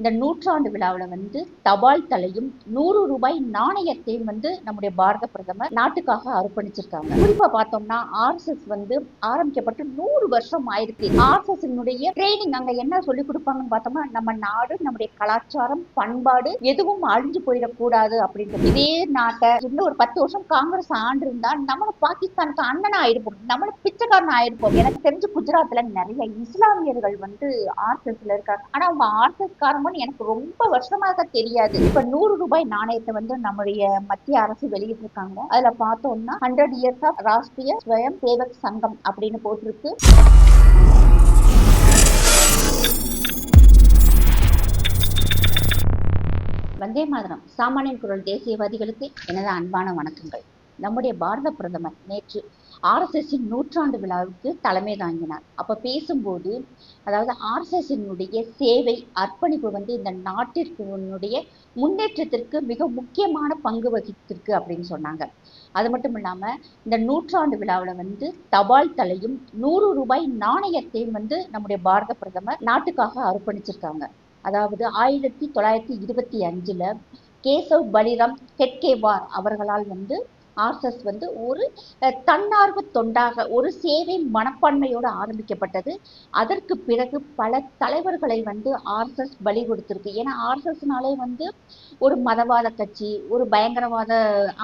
இந்த நூற்றாண்டு விழாவில் வந்து தபால் தலையும் நூறு ரூபாய் நாணயத்தையும் வந்து நம்முடைய பாரத பிரதமர் நாட்டுக்காக அர்ப்பணிச்சிருக்காங்க. குறிப்பா பார்த்தோம்னா ஆர்எஸ்எஸ் வந்து ஆரம்பிக்கப்பட்டு நூறு வருஷம் ஆயிருக்கு. ஆர்எஸ்எஸ் ட்ரைனிங் அங்க என்ன சொல்லி கொடுப்பாங்கன்னு பார்த்தோம்னா நம்ம நாடு நம்முடைய கலாச்சாரம் பண்பாடு எதுவும் அழிஞ்சு போயிடக்கூடாது அப்படின்றது. இதே நாட்டை இன்னும் ஒரு பத்து வருஷம் காங்கிரஸ் ஆண்டு இருந்தா நம்மளும் பாகிஸ்தானுக்கு அண்ணனா ஆயிருப்போம். நம்மளும் பிச்சைக்காரன் ஆயிருப்போம். எனக்கு தெரிஞ்சு குஜராத்ல நிறைய இஸ்லாமியர்கள் வந்து ஆர்எஸ்எஸ்ல இருக்காங்க. ஆனா அவங்க ஆர்எஸ்எஸ் காரங்க எனக்கு ரொம்ப வருஷமாக தெரியாது. இப்ப நூறு ரூபாய் நாணயத்தை வந்து நம்முடைய மத்திய அரசு வெளியிட்டிருக்காங்க. அதுல பார்த்தோம்னா ஹண்ட்ரட் இயர்ஸ் ஆஃப் ராஷ்டிரிய ஸ்வயம் சேவக் சங்கம் அப்படின்னு போட்டிருக்கு. வந்தே மாதிரம். சாமானியன் குரல் தேசியவாதிகளுக்கு எனது அன்பான வணக்கங்கள். நம்முடைய பாரத பிரதமர் நேற்று ஆர்எஸ்எஸ்ஸின் நூற்றாண்டு விழாவுக்கு தலைமை தாங்கினார். அப்போ பேசும்போது அதாவது ஆர்எஸ்எஸ்ஸினுடைய சேவை அர்ப்பணிப்பு வந்து இந்த நாட்டிற்குடைய முன்னேற்றத்திற்கு மிக முக்கியமான பங்கு வகித்திருக்கு அப்படின்னு சொன்னாங்க. அது மட்டும் இல்லாமல் இந்த நூற்றாண்டு விழாவில் வந்து தபால் தலையும் நூறு ரூபாய் நாணயத்தையும் வந்து நம்முடைய பாரத பிரதமர் நாட்டுக்காக அர்ப்பணிச்சிருக்காங்க. அதாவது ஆயிரத்தி தொள்ளாயிரத்தி இருபத்தி அஞ்சில் கேசவ் பலிராம் ஹெட்கேவார் அவர்களால் வந்து ஆர்எஸ்எஸ் வந்து ஒரு தன்னார்வ தொண்டாக ஒரு சேவை மனப்பான்மையோடு ஆரம்பிக்கப்பட்டது. அதற்கு பிறகு பல தலைவர்களை வந்து ஆர்எஸ்எஸ் பலி கொடுத்துருக்கு. ஏன்னா ஆர்எஸ்எஸ்னாலே வந்து ஒரு மதவாத கட்சி ஒரு பயங்கரவாத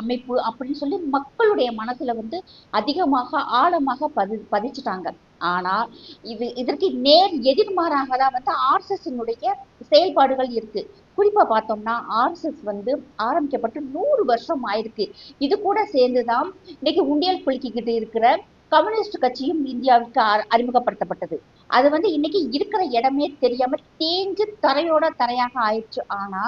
அமைப்பு அப்படின்னு சொல்லி மக்களுடைய மனசில் வந்து அதிகமாக ஆழமாக பதி பதிச்சுட்டாங்க. ஆனால் இது இதற்கு நேர் எதிர்மாறாக தான் வந்து ஆர்எஸ்எஸ்னுடைய செயல்பாடுகள் இருக்கு. குறிப்பாக பார்த்தோம்னா ஆர்எஸ்எஸ் வந்து ஆரம்பிக்கப்பட்டு நூறு வருஷம் ஆயிருக்கு. இது கூட சேர்ந்து தான் இன்னைக்கு உண்டியல் குலுக்கிக்கிட்டு இருக்கிற கம்யூனிஸ்ட் கட்சியும் இந்தியாவுக்கு அறிமுகப்படுத்தப்பட்டது. அது வந்து இன்னைக்கு இருக்கிற இடமே தெரியாம தேஞ்சு தரையோட தரையாக ஆயிடுச்சு. ஆனா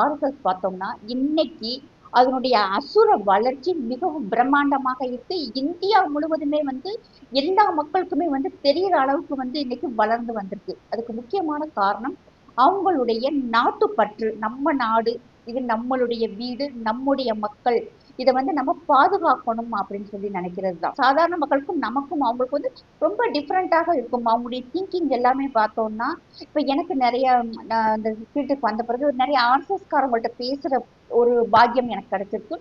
ஆர்எஸ்எஸ் பார்த்தோம்னா இன்னைக்கு அதனுடைய அசுர வளர்ச்சி மிகவும் பிரம்மாண்டமாக இருக்கு. இந்தியா முழுவதுமே வந்து எல்லா மக்களுக்குமே வந்து தெரியற அளவுக்கு வந்து இன்னைக்கு வளர்ந்து வந்திருக்கு. அதுக்கு முக்கியமான காரணம் அவங்களுடைய நாட்டுப்பற்று நம்ம நாடு இது நம்மளுடைய வீடு நம்முடைய மக்கள். இதை வந்து நம்ம பாதுகாக்கணும் அப்படின்னு சொல்லி நினைக்கிறது தான் சாதாரண மக்களுக்கும் நமக்கும் அவங்களுக்கு வந்து ரொம்ப டிஃப்ரெண்ட்டாக இருக்கும். அவங்களுடைய திங்கிங் எல்லாமே பார்த்தோம்னா இப்போ எனக்கு நிறைய அந்த ஃபீல்டுக்கு வந்த பிறகு நிறைய ஆர்எஸ்எஸ்காரங்கள்ட்ட பேசுகிற ஒரு பாக்கியம் எனக்கு கிடைச்சிருக்கு.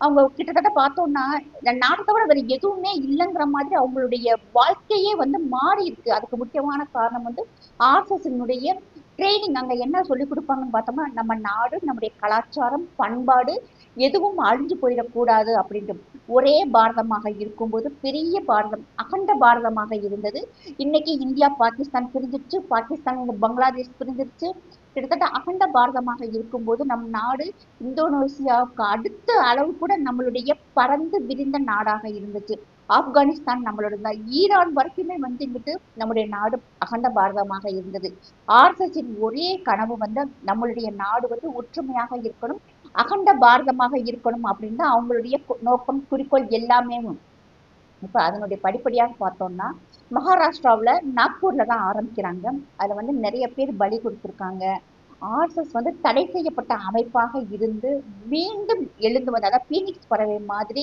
அவங்க கிட்டத்தட்ட பார்த்தோம்னா இந்த நாட்டை தவிர வேற எதுவுமே இல்லைங்கிற மாதிரி அவங்களுடைய வாழ்க்கையே வந்து மாறி இருக்கு. அதுக்கு முக்கியமான காரணம் வந்து ஆர்எஸ்எஸ்னுடைய ட்ரைனிங் அங்க என்ன சொல்லி கொடுப்பாங்கன்னு பார்த்தோம்னா நம்ம நாடு நம்முடைய கலாச்சாரம் பண்பாடு எதுவும் அழிஞ்சு போயிடக்கூடாது அப்படின்ட்டு ஒரே பாரதமாக இருக்கும்போது பெரிய பாரதம் அகண்ட பாரதமாக இருந்தது. இன்னைக்கு இந்தியா பாகிஸ்தான் பிரிஞ்சிருச்சு. பாகிஸ்தான் பங்களாதேஷ் பிரிஞ்சிருச்சு. கிட்டத்தட்ட அகண்ட பாரதமாக இருக்கும்போது நம் நாடு இந்தோனேசியாவுக்கு அடுத்த அளவு கூட நம்மளுடைய பறந்து விரிந்த நாடாக இருந்துச்சு. ஆப்கானிஸ்தான் நம்மளோட தான். ஈரான் வரைக்குமே வந்து இங்கிட்டு நம்முடைய நாடு அகண்ட பாரதமாக இருந்தது. ஆர்எஸ்எஸின் ஒரே கனவு வந்து நம்மளுடைய நாடு வந்து ஒற்றுமையாக இருக்கணும். அகண்ட பாரதமாக இருக்கணும் அப்படின்னு தான் அவங்களுடைய நோக்கம் குறிக்கோள் எல்லாமே இப்போ அதனுடைய படிப்படியாக பார்த்தோம்னா மகாராஷ்டிராவில் நாக்பூரில் தான் ஆரம்பிக்கிறாங்க. அதில் வந்து நிறைய பேர் பலி கொடுத்துருக்காங்க. ஆர்எஸ்எஸ் வந்து தடை செய்யப்பட்ட அமைப்பாக இருந்து மீண்டும் எழுந்து வந்து அதாவது பீனிக்ஸ் பறவை மாதிரி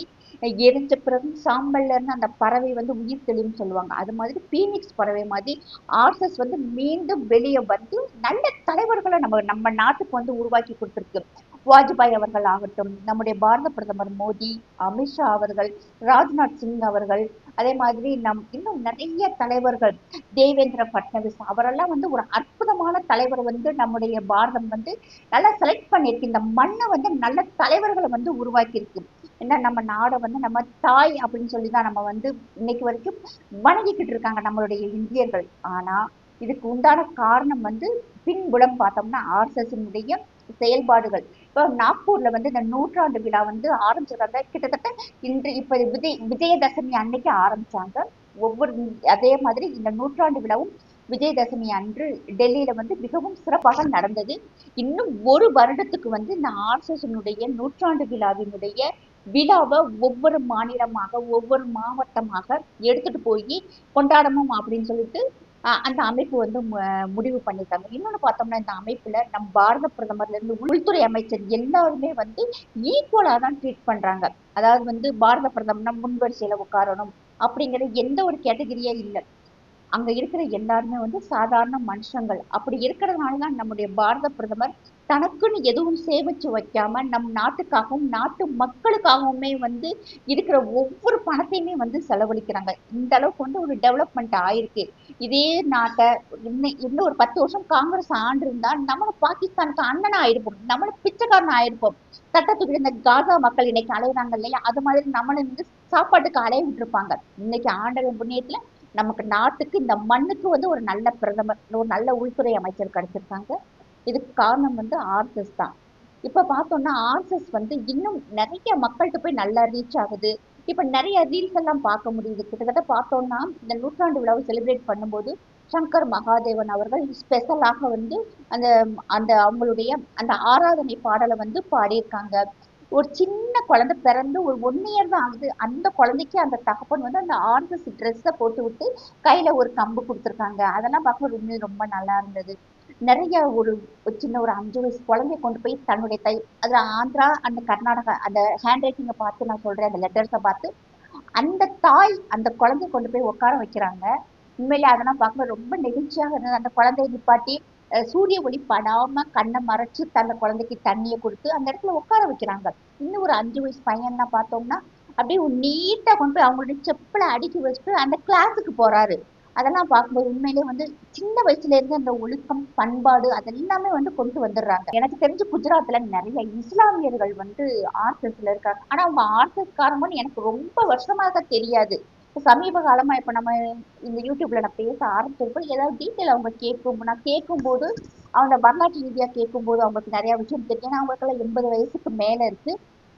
எரிஞ்ச பிறகு சாம்பல்ல இருந்து அந்த பறவை வந்து உயிர் தெளிவுன்னு சொல்லுவாங்க. அது மாதிரி பீனிக்ஸ் பறவை மாதிரி ஆர்எஸ்எஸ் வந்து மீண்டும் வெளியே வந்து நல்ல தலைவர்களை நம்ம நம்ம நாட்டுக்கு வந்து உருவாக்கி கொடுத்துருக்கு. வாஜ்பாய் அவர்கள் ஆகட்டும் நம்முடைய பாரத பிரதமர் மோடி அமித்ஷா அவர்கள் ராஜ்நாத் சிங் அவர்கள் அதே மாதிரி நம் இன்னும் நிறைய தலைவர்கள் தேவேந்திர பட்னவிஸ் அவரெல்லாம் வந்து ஒரு அற்புதமான தலைவர் வந்து நம்முடைய பாரதம் வந்து நல்லா செலக்ட் பண்ணியிருக்கு. இந்த மண்ணை வந்து நல்ல தலைவர்களை வந்து உருவாக்கியிருக்கு. ஏன்னா நம்ம நாடை வந்து நம்ம தாய் அப்படின்னு சொல்லி தான் நம்ம வந்து இன்னைக்கு வரைக்கும் வணங்கிக்கிட்டு இருக்காங்க நம்மளுடைய இந்தியர்கள். ஆனா இதுக்கு உண்டான காரணம் வந்து பின்புலம் பார்த்தோம்னா ஆர்எஸ்எஸ்னுடைய செயல்பாடுகள். இப்போ நாக்பூர்ல வந்து இந்த நூற்றாண்டு விழா வந்து ஆரம்பிச்சிருக்காங்க. கிட்டத்தட்ட இன்று இப்ப விஜய் விஜயதசமி அன்னைக்கு ஆரம்பிச்சாங்க. ஒவ்வொரு அதே மாதிரி இந்த நூற்றாண்டு விழாவும் விஜயதசமி அன்று டெல்லியில வந்து மிகவும் சிறப்பாக நடந்தது. இன்னும் ஒரு வருடத்துக்கு வந்து இந்த ஆர்எஸ்எஸ்னுடைய நூற்றாண்டு விழாவினுடைய விழாவை ஒவ்வொரு மாநிலமாக ஒவ்வொரு மாவட்டமாக எடுத்துட்டு போய் கொண்டாடணும் அப்படின்னு சொல்லிட்டு அந்த அமைப்பு வந்து முடிவு பண்ணியிருக்காங்க இன்னொன்று பார்த்தோம்னா இந்த அமைப்புல நம் பாரத பிரதமர்ல இருந்து உள்துறை அமைச்சர் எல்லாருமே வந்து ஈக்குவலாக தான் ட்ரீட் பண்றாங்க. அதாவது வந்து பாரத பிரதமர்னா முன்வரிசையில் உட்காரணும் அப்படிங்கிற எந்த ஒரு கேட்டகிரியே இல்லை. அங்க இருக்கிற எல்லாருமே வந்து சாதாரண மனுஷங்கள். அப்படி இருக்கிறதுனால தான் நம்முடைய பாரத பிரதமர் தனக்குன்னு எதுவும் சேமிச்சு வைக்காம நம் நாட்டுக்காகவும் நாட்டு மக்களுக்காகவுமே வந்து இருக்கிற ஒவ்வொரு பணத்தையுமே வந்து செலவழிக்கிறாங்க. இந்த அளவுக்கு வந்து ஒரு டெவலப்மெண்ட் ஆயிருக்கு. இதே நாட்டை இன்னும் இன்னும் ஒரு பத்து வருஷம் காங்கிரஸ் ஆண்டு இருந்தா நம்மளும் பாகிஸ்தானுக்கு அண்ணனா ஆயிருப்போம். நம்மளும் பிச்சைக்காரன் ஆயிருப்போம். சட்டத்துக்கு இந்த காசா மக்கள் இன்னைக்கு அலையுறாங்க இல்லையா? அது மாதிரி நம்மளும் வந்து சாப்பாட்டுக்கு அலைய விட்டுருப்பாங்க. இன்னைக்கு ஆண்டவன் புண்ணியத்துல நமக்கு நாட்டுக்கு இந்த மண்ணுக்கு வந்து ஒரு நல்ல பிரதமர் ஒரு நல்ல உள்துறை அமைச்சர் கிடைச்சிருக்காங்க. இதுக்கு காரணம் வந்து ஆர்எஸ்எஸ் தான். இப்ப பார்த்தோம்னா ஆர்எஸ்எஸ் வந்து இன்னும் நிறைய மக்கள்கிட்ட போய் நல்லா ரீச் ஆகுது. இப்ப நிறைய ரீல்ஸ் எல்லாம் பார்க்க முடியுது. கிட்டத்தட்ட பார்த்தோம்னா இந்த நூற்றாண்டு விழாவை செலிப்ரேட் பண்ணும்போது சங்கர் மகாதேவன் அவர்கள் ஸ்பெஷலாக வந்து அந்த அந்த அவங்களுடைய அந்த ஆராதனை பாடலை வந்து பாடியிருக்காங்க. ஒரு சின்ன குழந்தை பிறந்து ஒரு ஒன் இயர் தான் ஆகுது. அந்த குழந்தைக்கு அந்த தகப்பன் வந்து அந்த ஆர்எஸ் ட்ரெஸ்ஸை போட்டு விட்டு கையில ஒரு கம்பு கொடுத்துருக்காங்க. அதெல்லாம் பார்க்கும்போது உண்மையிலே ரொம்ப நல்லா இருந்தது. நிறைய ஒரு சின்ன ஒரு அஞ்சு வயசு குழந்தைய கொண்டு போய் தன்னுடைய தை அது ஆந்திரா அந்த கர்நாடகா அந்த ஹேண்ட் ரைட்டிங்கை பார்த்து நான் சொல்றேன் அந்த லெட்டர்ஸை பார்த்து அந்த தாய் அந்த குழந்தைய கொண்டு போய் உட்கார வைக்கிறாங்க. உண்மையிலே அதெல்லாம் பார்க்கும்போது ரொம்ப நெகிழ்ச்சியாக இருந்தது. அந்த குழந்தைய நிப்பாட்டி சூரிய ஒளி படாம கண்ணை மறைச்சு தன்னை குழந்தைக்கு தண்ணியை கொடுத்து அந்த இடத்துல உட்கார வைக்கிறாங்க. இன்னும் ஒரு அஞ்சு வயசு பையன்னா பார்த்தோம்னா அப்படியே ஒரு கொண்டு போய் அவங்களுடைய செப்பலை அடுக்கி வச்சுட்டு அந்த கிளாஸுக்கு போறாரு. அதெல்லாம் பார்க்கும்போது உண்மையிலேயே வந்து சின்ன வயசுல இருந்து அந்த ஒழுக்கம் பண்பாடு அதெல்லாமே வந்து கொண்டு வந்துடுறாங்க. எனக்கு தெரிஞ்சு குஜராத்ல நிறைய இஸ்லாமியர்கள் வந்து ஆர்எஸ்எஸ்ல இருக்காங்க. ஆனா அவங்க ஆர்எஸ்எஸ் காரணம்னு எனக்கு ரொம்ப வருஷமாக தெரியாது. சமீப காலமா இப்ப நம்ம இந்த யூடியூப்ல நான் பேச ஆரம்பிச்சிருப்போம் ஏதாவது டீட்டெயில் அவங்க கேட்கும். நான் கேட்கும்போது அவங்க வரலாற்று ரீதியா கேட்கும்போது அவங்களுக்கு நிறைய விஷயம் தெரியும். ஏன்னா அவங்களுக்கெல்லாம் எண்பது வயசுக்கு மேல இருக்கு.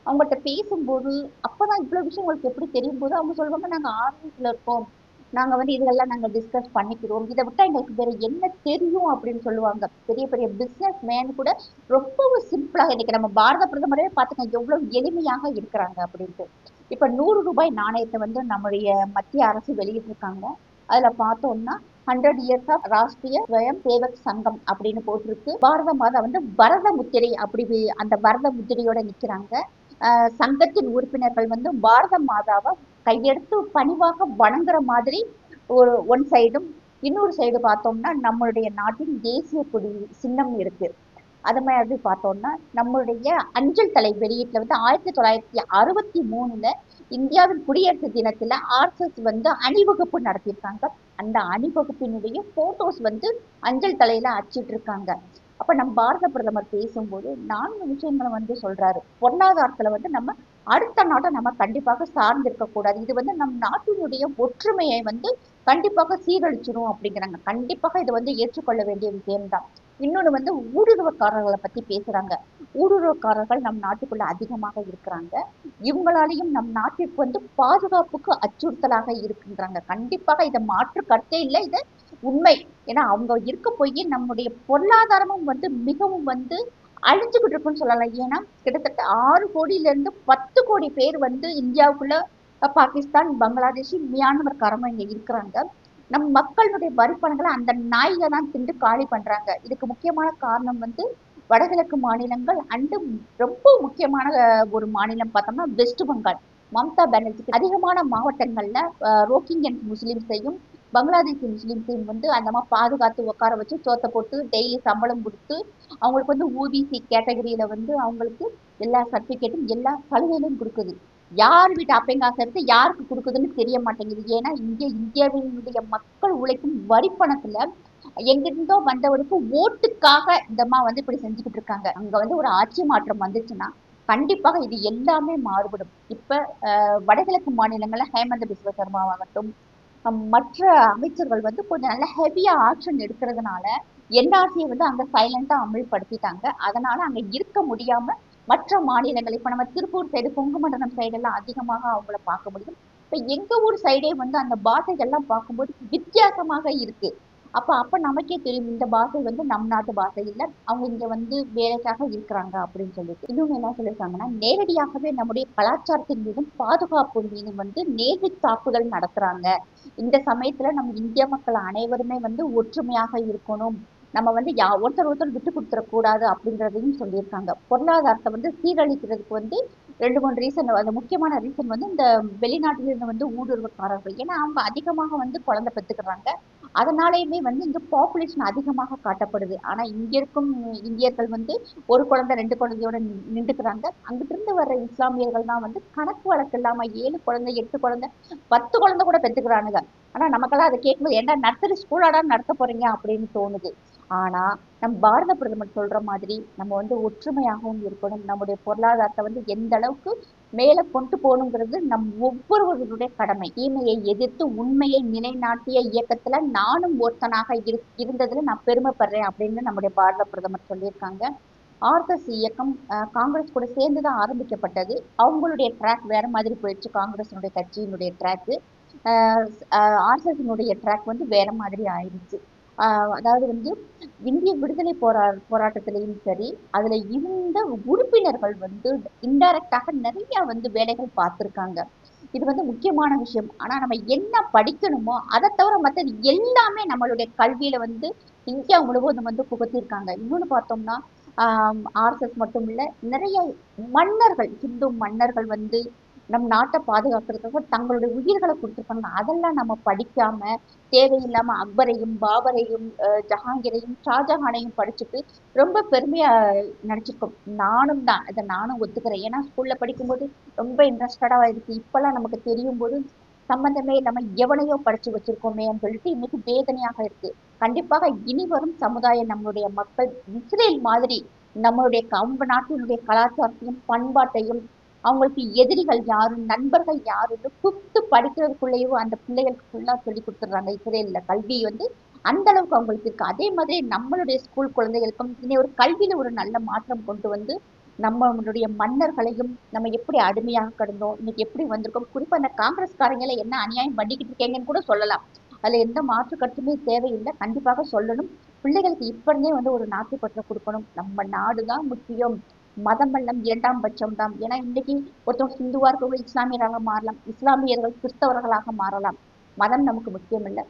அவங்கள்ட்ட பேசும்போது அப்பதான் இவ்வளவு விஷயம் உங்களுக்கு எப்படி தெரியும் போது அவங்க சொல்லுவாங்க நாங்க ஆர்எஸ்ல இருக்கோம். நாங்க வந்து இதெல்லாம் நாங்க டிஸ்கஸ் பண்ணிக்கிறோம். இதை விட்டா எங்களுக்கு வேற என்ன தெரியும்? அப்படின்னு சொல்லுவாங்க. பெரிய பெரிய பிசினஸ் மேன் கூட ரொம்பவும் சிம்பிளாக இன்னைக்கு நம்ம பாரத பிரதமரே பார்த்துக்க எவ்வளவு எளிமையாக இருக்கிறாங்க அப்படின்ட்டு. இப்ப நூறு ரூபாய் நாணயத்தை வந்து நம்முடைய மத்திய அரசு வெளியிட்டிருக்காங்க. அதுல பார்த்தோம்னா ஹண்ட்ரட் இயர்ஸ் ஆஃப் ராஷ்டிரிய ஸ்வயம் சேவக் சங்கம் அப்படின்னு போட்டிருக்கு. பாரத மாதா வந்து பரத முத்திரை அப்படி அந்த பரத முத்திரையோட நிக்கிறாங்க. ஆஹ் சங்கத்தின் உறுப்பினர்கள் வந்து பாரத மாதாவை கையெடுத்து பணிவாக வணங்குற மாதிரி ஒரு ஒன் சைடும் இன்னொரு சைடு பார்த்தோம்னா நம்மளுடைய நாட்டின் தேசிய கொடி சின்னம் இருக்கு. அது மாதிரி பார்த்தோம்னா நம்மளுடைய அஞ்சல் தலை வெளியீட்டுல வந்து ஆயிரத்தி தொள்ளாயிரத்தி அறுபத்தி மூணுல இந்தியாவின் குடியரசு தினத்துல ஆர்எஸ்எஸ் வந்து அணிவகுப்பு நடத்தியிருக்காங்க. அந்த அணிவகுப்பினுடைய போட்டோஸ் வந்து அஞ்சல் தலையில அச்சிட்டு இருக்காங்க அப்ப நம்ம பாரத பிரதமர் பேசும்போது நான்கு விஷயங்களை வந்து சொல்றாரு. பொருளாதாரத்துல வந்து நம்ம அடுத்த நாட்டை நம்ம கண்டிப்பாக சார்ந்து கூடாது. இது வந்து நம் நாட்டினுடைய ஒற்றுமையை வந்து கண்டிப்பாக சீரழிச்சிடும் அப்படிங்கிறாங்க. கண்டிப்பாக இது வந்து ஏற்றுக்கொள்ள வேண்டிய விஷயம்தான். இன்னொன்னு வந்து ஊடுருவக்காரர்களை பத்தி பேசுறாங்க. ஊடுருவக்காரர்கள் நம் நாட்டுக்குள்ள அதிகமாக இருக்கிறாங்க. இவங்களாலையும் நம் நாட்டிற்கு வந்து பாதுகாப்புக்கு அச்சுறுத்தலாக இருக்கின்றாங்க. கண்டிப்பாக இதை மாற்று கருத்தே இல்லை இது உண்மை. ஏன்னா அவங்க இருக்க போய் நம்முடைய பொருளாதாரமும் வந்து மிகவும் வந்து அழிஞ்சுக்கிட்டு இருக்குன்னு சொல்லலாம். ஏன்னா கிட்டத்தட்ட ஆறு கோடியில இருந்து பத்து கோடி பேர் வந்து இந்தியாவுக்குள்ள பாகிஸ்தான் பங்களாதேஷ் மியான்மர் காரமா இங்க இருக்கிறாங்க. நம் மக்களுடைய வரிப்பணங்களை அந்த நாய்க தான் திண்டு காலி பண்றாங்க. இதுக்கு முக்கியமான காரணம் வந்து வடகிழக்கு மாநிலங்கள் அண்டு ரொம்ப முக்கியமான ஒரு மாநிலம் பார்த்தோம்னா வெஸ்ட் பெங்கால். மம்தா பானர்ஜிக்கு அதிகமான மாவட்டங்கள்ல அஹ், அண்ட் முஸ்லிம்ஸையும் பங்களாதேஷி முஸ்லிம்ஸையும் வந்து அந்த மாதிரி பாதுகாத்து உட்கார வச்சு சோத்தை போட்டு டெய்லி சம்பளம் கொடுத்து அவங்களுக்கு வந்து ஓபிசி கேட்டகரியில வந்து அவங்களுக்கு எல்லா சர்டிஃபிகேட்டும் எல்லா சலுகைகளும் கொடுக்குது. யார் வீட்டு அப்பங்காசு எடுத்து யாருக்கு கொடுக்குதுன்னு தெரிய மாட்டேங்குது. ஏன்னா இங்க இந்தியாவினுடைய மக்கள் உழைக்கும் வரிப்பணத்துல எங்கிருந்தோ வந்தவருக்கு ஓட்டுக்காக இந்தமா வந்து இப்படி செஞ்சுக்கிட்டு இருக்காங்க. அங்க வந்து ஒரு ஆட்சி மாற்றம் வந்துச்சுன்னா கண்டிப்பாக இது எல்லாமே மாறுபடும். இப்ப அஹ், வடகிழக்கு மாநிலங்கள்ல ஹேமந்த பிஸ்வ சர்மாவாகட்டும் மற்ற அமைச்சர்கள் வந்து கொஞ்சம் நல்ல ஹெவியா ஆக்ஷன் எடுக்கிறதுனால என்ஆர்சியை வந்து அங்க சைலண்டா அமல்படுத்திட்டாங்க. அதனால அங்க இருக்க முடியாம மற்ற மாநிலங்கள் இப்ப நம்ம திருப்பூர் சைடு கொங்குமண்டலம் சைடு எல்லாம் அதிகமாக அவங்கள பார்க்க முடியும். இப்ப எங்க ஊர் சைடே வந்து அந்த பாஷைகள்லாம் பார்க்கும்போது வித்தியாசமாக இருக்கு. அப்ப அப்ப நமக்கே தெரியும் இந்த பாஷை வந்து நம் நாட்டு பாஷை இல்ல அவங்க இங்க வந்து வேலைக்காக இருக்கிறாங்க அப்படின்னு சொல்லிட்டு. இன்னும் என்ன சொல்லியிருக்காங்கன்னா நேரடியாகவே நம்முடைய கலாச்சாரத்தின் மீதும் பாதுகாப்பு மீதும் வந்து நேரடி தாக்குதல் நடத்துறாங்க. இந்த சமயத்துல நம்ம இந்திய மக்கள் அனைவருமே வந்து ஒற்றுமையாக இருக்கணும். நம்ம வந்து யா ஒருத்தர் ஒருத்தர் விட்டு கொடுத்துடக்கூடாது அப்படின்றதையும் சொல்லியிருக்காங்க. பொருளாதாரத்தை வந்து சீரழிக்கிறதுக்கு வந்து ரெண்டு மூணு ரீசன் அந்த முக்கியமான ரீசன் வந்து இந்த வெளிநாட்டிலிருந்து வந்து ஊடுருவக்காரர்கள். ஏன்னா அவங்க அதிகமாக வந்து குழந்தை பெற்றுக்கிறாங்க. அதனாலேயுமே வந்து இங்கே பாப்புலேஷன் அதிகமாக காட்டப்படுது. ஆனா இங்க இருக்கும் இந்தியர்கள் வந்து ஒரு குழந்தை ரெண்டு குழந்தையோட நின்றுக்கிறாங்க. அங்கிட்டிருந்து வர்ற இஸ்லாமியர்கள் தான் வந்து கணக்கு வழக்கு இல்லாம ஏழு குழந்தை எட்டு குழந்தை பத்து குழந்தை கூட பெற்றுக்கிறானுங்க. ஆனா நமக்கெல்லாம் அதை கேட்கும்போது என்ன நர்சரி ஸ்கூலாடா நடத்த போறீங்க? அப்படின்னு தோணுது. ஆனா நம் பாரத பிரதமர் சொல்ற மாதிரி நம்ம வந்து ஒற்றுமையாகவும் இருக்கணும். நம்முடைய பொருளாதாரத்தை வந்து எந்த அளவுக்கு மேல கொண்டு போகணுங்கிறது நம் ஒவ்வொருவருடைய கடமை. தீமையை எதிர்த்து உண்மையை நிலைநாட்டிய இயக்கத்துல நானும் ஒருத்தனாக இரு இருந்ததுல நான் பெருமைப்படுறேன் அப்படின்னு நம்முடைய பாரத பிரதமர் சொல்லியிருக்காங்க. ஆர்எஸ் இயக்கம் காங்கிரஸ் கூட சேர்ந்து தான் ஆரம்பிக்கப்பட்டது. அவங்களுடைய ட்ராக் வேற மாதிரி போயிடுச்சு. காங்கிரஸினுடைய கட்சியினுடைய ட்ராக்கு ஆர்எஸ்எஸ்னுடைய ட்ராக் வந்து வேற மாதிரி ஆயிடுச்சு. அதாவது வந்து இந்திய விடுதலை போரா போராட்டத்திலையும் சரி அதுல இருந்த உறுப்பினர்கள் வந்து இன்டைரக்டாக நிறைய வந்து வேலைகள் பார்த்திருக்காங்க. இது வந்து முக்கியமான விஷயம். ஆனா நம்ம என்ன படிக்கணுமோ அதை தவிர மற்றது எல்லாமே நம்மளுடைய கல்வியில வந்து இந்தியா முழுவதும் வந்து புகுத்திருக்காங்க. இன்னொன்னு பார்த்தோம்னா ஆர்எஸ்எஸ் மட்டும் இல்ல நிறைய மன்னர்கள் ஹிந்து மன்னர்கள் வந்து நம் நாட்டை பாதுகாக்கிறதுக்காக தங்களுடைய உயிர்களை கொடுத்துருக்காங்க. அதெல்லாம் நம்ம படிக்காம தேவையில்லாம அக்பரையும் பாபரையும் ஜஹாங்கீரையும் ஷாஜஹானையும் படிச்சுட்டு ரொம்ப பெருமையா நினைச்சிருக்கோம் நானும் தான் இதை நானும் ஒத்துக்கிறேன். ஏன்னா ஸ்கூல்ல படிக்கும்போது ரொம்ப இன்ட்ரெஸ்டடா இருக்கு. இப்பெல்லாம் நமக்கு தெரியும் போது சம்பந்தமே இல்லாம எவனையோ படிச்சு வச்சிருக்கோமே சொல்லிட்டு இன்னைக்கு வேதனையாக இருக்கு. கண்டிப்பாக இனி வரும் சமுதாயம் நம்மளுடைய மக்கள் இஸ்ரேல் மாதிரி நம்மளுடைய கம்ப நாட்டினுடைய கலாச்சாரத்தையும் பண்பாட்டையும் அவங்களுக்கு எதிரிகள் யாரு நண்பர்கள் யாருன்னு குத்து படிக்கிறதுக்குள்ளேயும் அந்த பிள்ளைகளுக்கு ஃபுல்லாக சொல்லி கொடுத்துட்றாங்க. இஸ்ரேல்ல கல்வி வந்து அந்த அளவுக்கு அவங்களுக்கு இருக்கு. அதே மாதிரி நம்மளுடைய ஸ்கூல் குழந்தைகளுக்கும் இனி ஒரு கல்வியில ஒரு நல்ல மாற்றம் கொண்டு வந்து நம்மளுடைய மன்னர்களையும் நம்ம எப்படி அடிமையாக கிடந்தோம் இன்னைக்கு எப்படி வந்திருக்கோம். குறிப்பா அந்த காங்கிரஸ்காரங்களை என்ன அநியாயம் பண்ணிக்கிட்டு இருக்கீங்கன்னு கூட சொல்லலாம். அதுல எந்த மாற்று கருத்துமே தேவையில்லை. கண்டிப்பாக சொல்லணும். பிள்ளைகளுக்கு இப்ப இருந்தே வந்து ஒரு நாட்டுப்பற்றை கொடுக்கணும். நம்ம நாடுதான் முக்கியம். மதம் மதமெல்லாம் இரண்டாம் பட்சம் தான். ஏன்னா இன்னைக்கு ஒருத்தவங்க ஹிந்துவா இருக்கவங்க இஸ்லாமியராக மாறலாம். இஸ்லாமியர்கள் கிறிஸ்தவர்களாக மாறலாம். மதம் நமக்கு முக்கியம் இல்லை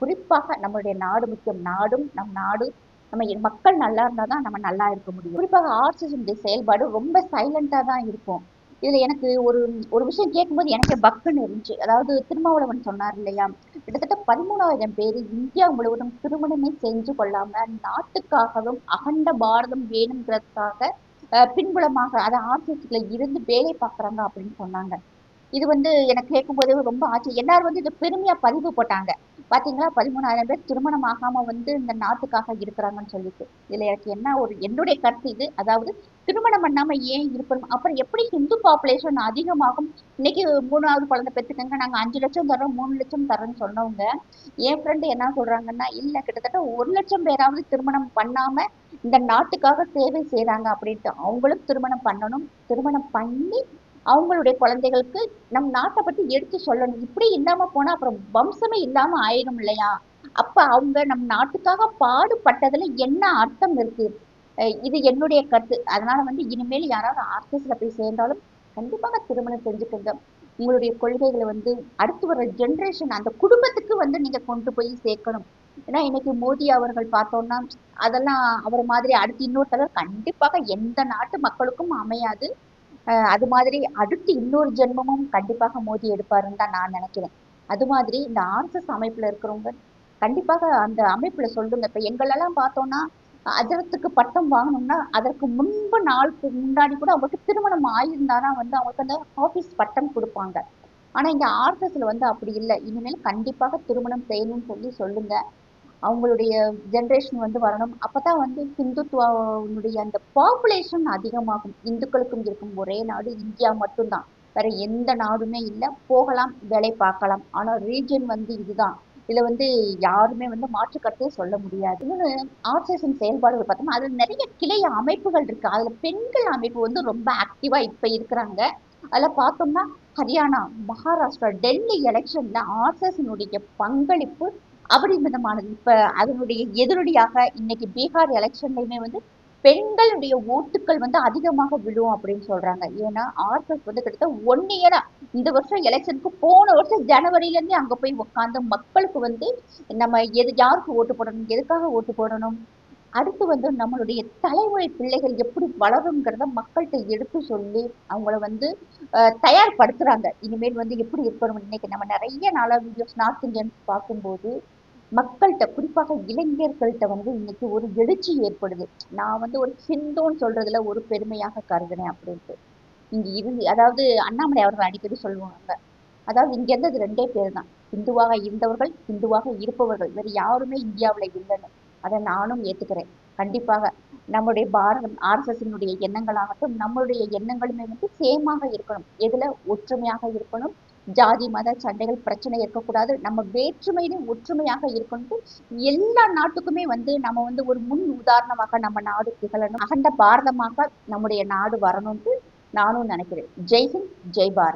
குறிப்பாக நம்மளுடைய நாடு முக்கியம். நாடும் நம் நாடு. நம்ம மக்கள் நல்லா இருந்தால் தான் நம்ம நல்லா இருக்க முடியும். குறிப்பாக ஆர்சிஜனுடைய செயல்பாடு ரொம்ப சைலண்டாக தான் இருக்கும். இதில் எனக்கு ஒரு ஒரு விஷயம் கேட்கும்போது எனக்கு பக்குன்னு இருந்துச்சு. அதாவது திருமாவளவன் சொன்னார் இல்லையா? கிட்டத்தட்ட பதிமூணாயிரம் பேர் இந்தியா முழுவதும் திருமணமே செஞ்சு கொள்ளாமல் நாட்டுக்காகவும் அகண்ட பாரதம் வேணுங்கிறதுக்காக பின்புலமாக அதை ஆசிரியர்களை இருந்து வேலை பார்க்கறாங்க அப்படின்னு சொன்னாங்க. இது வந்து எனக்கு கேட்கும்போதே ரொம்ப ஆச்சரியம். எல்லாரும் வந்து இது பெருமையா பதிவு போட்டாங்க. பாத்தீங்களா? பதிமூணாயிரம் பேர் திருமணம் ஆகாம வந்து இந்த நாட்டுக்காக இருக்கிறாங்கன்னு சொல்லிட்டு. இதுல எனக்கு என்ன ஒரு என்னுடைய கருத்து இது. அதாவது திருமணம் பண்ணாம ஏன் இருக்கணும்? அப்புறம் எப்படி ஹிந்து பாப்புலேஷன் அதிகமாகும்? இன்னைக்கு மூணாவது குழந்தை பெற்றுக்கங்க நாங்க அஞ்சு லட்சம் தரோம் மூணு லட்சம் தரோம்னு சொன்னவங்க என் ஃப்ரெண்டு என்ன சொல்றாங்கன்னா இல்ல கிட்டத்தட்ட ஒரு லட்சம் பேராவது திருமணம் பண்ணாம இந்த நாட்டுக்காக சேவை செய்யறாங்க அப்படின்ட்டு. அவங்களும் திருமணம் பண்ணணும். திருமணம் பண்ணி அவங்களுடைய குழந்தைகளுக்கு நம் நாட்டை பத்தி எடுத்து சொல்லணும். இப்படி இல்லாம போனா அப்புறம் வம்சமே இல்லாம ஆயிடும் இல்லையா? அப்ப அவங்க நம் நாட்டுக்காக பாடுபட்டதுல என்ன அர்த்தம் இருக்கு? அஹ் இது என்னுடைய கருத்து. அதனால வந்து இனிமேல் யாராவது ஆர்டிஸ்டில் போய் சேர்ந்தாலும் கண்டிப்பாக திருமணம் செஞ்சுக்கோங்க உங்களுடைய கொள்கைகளை வந்து அடுத்து வர ஜென்ரேஷன் அந்த குடும்பத்துக்கு வந்து நீங்க கொண்டு போய் சேர்க்கணும். ஏன்னா இன்னைக்கு மோடி அவர்கள் பார்த்தோம்னா அதெல்லாம் அவர் மாதிரி அடுத்து இன்னொருத்தர் கண்டிப்பாக எந்த நாட்டு மக்களுக்கும் அமையாது. அது மாதிரி அடுத்து இன்னொரு ஜென்மமும் கண்டிப்பாக மோதி எடுப்பாருன்னு தான் நான் நினைக்கிறேன். அது மாதிரி இந்த ஆர்எஸ்எஸ் அமைப்புல இருக்கிறவங்க கண்டிப்பாக அந்த அமைப்புல சொல்லுங்க. இப்ப எங்களெல்லாம் பார்த்தோம்னா அதரத்துக்கு பட்டம் வாங்கணும்னா அதற்கு முன்பு நாளுக்கு முன்னாடி கூட அவங்களுக்கு திருமணம் ஆயிருந்தாதான் வந்து அவங்களுக்கு அந்த ஆபீஸ் பட்டம் கொடுப்பாங்க. ஆனா இங்க ஆர்எஸ்எஸ்ல வந்து அப்படி இல்லை. இனிமேல் கண்டிப்பாக திருமணம் செய்யணும்னு சொல்லி சொல்லுங்க. அவங்களுடைய ஜென்ரேஷன் வந்து வரணும். அப்பதான் வந்து ஹிந்துத்துவனுடைய அந்த பாப்புலேஷன் அதிகமாகும். இந்துக்களுக்கும் இருக்கும். ஒரே நாடு இந்தியா மட்டும்தான். வேற எந்த நாடுமே இல்லை. போகலாம் வேலை பார்க்கலாம். ஆனா ரீஜன் வந்து இதுதான். இதுல வந்து யாருமே வந்து மாற்றுக்கருத்தே சொல்ல முடியாது. இன்னொன்று ஆர்எஸ்எஸின் செயல்பாடுகள் பார்த்தோம்னா அதுல நிறைய கிளைய அமைப்புகள் இருக்கு. அதுல பெண்கள் அமைப்பு வந்து ரொம்ப ஆக்டிவா இப்ப இருக்கிறாங்க. அதில் பார்த்தோம்னா ஹரியானா மகாராஷ்டிரா டெல்லி எலெக்ஷன்ல ஆர்எஸ்எஸ்னுடைய பங்களிப்பு அபரிமிதமானது. இப்ப அதனுடைய எதிரொலியாக இன்னைக்கு பீகார் எலெக்ஷன்லயுமே வந்து பெண்களுடைய ஓட்டுக்கள் வந்து அதிகமாக விழும் அப்படின்னு சொல்றாங்க. ஏன்னா ஆர்எஸ்எஸ் வந்து கிட்டத்தட்ட ஒன் இயரா இந்த வருஷம் எலெக்ஷனுக்கு போன வருஷம் ஜனவரில இருந்தே அங்க போய் உட்காந்து மக்களுக்கு வந்து நம்ம எது யாருக்கு ஓட்டு போடணும் எதுக்காக ஓட்டு போடணும்? அடுத்து வந்து நம்மளுடைய தலைமுறை பிள்ளைகள் எப்படி வளருங்கிறத மக்கள்கிட்ட எடுத்து சொல்லி அவங்கள வந்து தயார்படுத்துறாங்க. இனிமேல் வந்து எப்படி இருக்கணும்? இன்னைக்கு நம்ம நிறைய நாளா வீடியோஸ் நார்த் இந்தியன்ஸ் பார்க்கும்போது மக்கள்கிட்ட குறிப்பாக இளைஞர்கள்ட்ட வந்து இன்னைக்கு ஒரு எழுச்சி ஏற்படுது. நான் வந்து ஒரு ஹிந்துன்னு சொல்றதுல ஒரு பெருமையாக கருதுனேன் அப்படின்ட்டு. இங்க இருந்து அதாவது அண்ணாமலை அவர்கள் அடிக்கடி சொல்லுவாங்க. அதாவது இங்க இருந்தது ரெண்டே பேர் தான் இந்துவாக இருந்தவர்கள் இந்துவாக இருப்பவர்கள். வேறு யாருமே இந்தியாவுல இல்லைன்னு. அதை நானும் ஏத்துக்கிறேன். கண்டிப்பாக நம்முடைய பாரதம் ஆர்எஸ்எஸ்னுடைய எண்ணங்களாகட்டும் நம்மளுடைய எண்ணங்களுமே வந்து சேமாக இருக்கணும். எதுல ஒற்றுமையாக இருக்கணும்? ஜாதி மத சண்டைகள் பிரச்சனை இருக்கக்கூடாது. நம்ம வேற்றுமையிலே ஒற்றுமையாக இருக்கணும் எல்லா நாட்டுக்குமே வந்து நம்ம வந்து ஒரு முன் உதாரணமாக நம்ம நாடு திகழணும். அகண்ட பாரதமாக நம்முடைய நாடு வரணும்னு நானும் நினைக்கிறேன். ஜெய்ஹிந்த் ஜெய் பாரத்.